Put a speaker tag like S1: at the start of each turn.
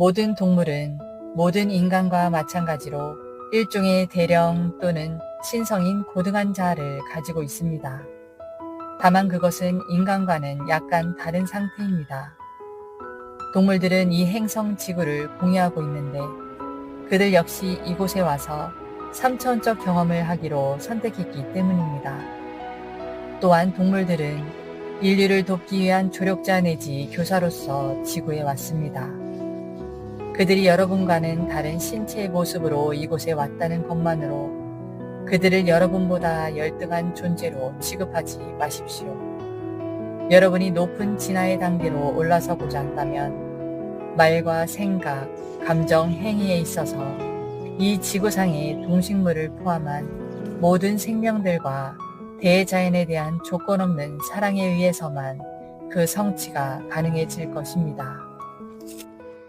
S1: 모든 동물은 모든 인간과 마찬가지로 일종의 대령 또는 신성인 고등한 자아를 가지고 있습니다. 다만 그것은 인간과는 약간 다른 상태입니다. 동물들은 이 행성 지구를 공유하고 있는데 그들 역시 이곳에 와서 삼천적 경험을 하기로 선택했기 때문입니다. 또한 동물들은 인류를 돕기 위한 조력자 내지 교사로서 지구에 왔습니다. 그들이 여러분과는 다른 신체의 모습으로 이곳에 왔다는 것만으로 그들을 여러분보다 열등한 존재로 취급하지 마십시오. 여러분이 높은 진화의 단계로 올라서고자 한다면 말과 생각, 감정, 행위에 있어서 이 지구상의 동식물을 포함한 모든 생명들과 대자연에 대한 조건 없는 사랑에 의해서만 그 성취가 가능해질 것입니다.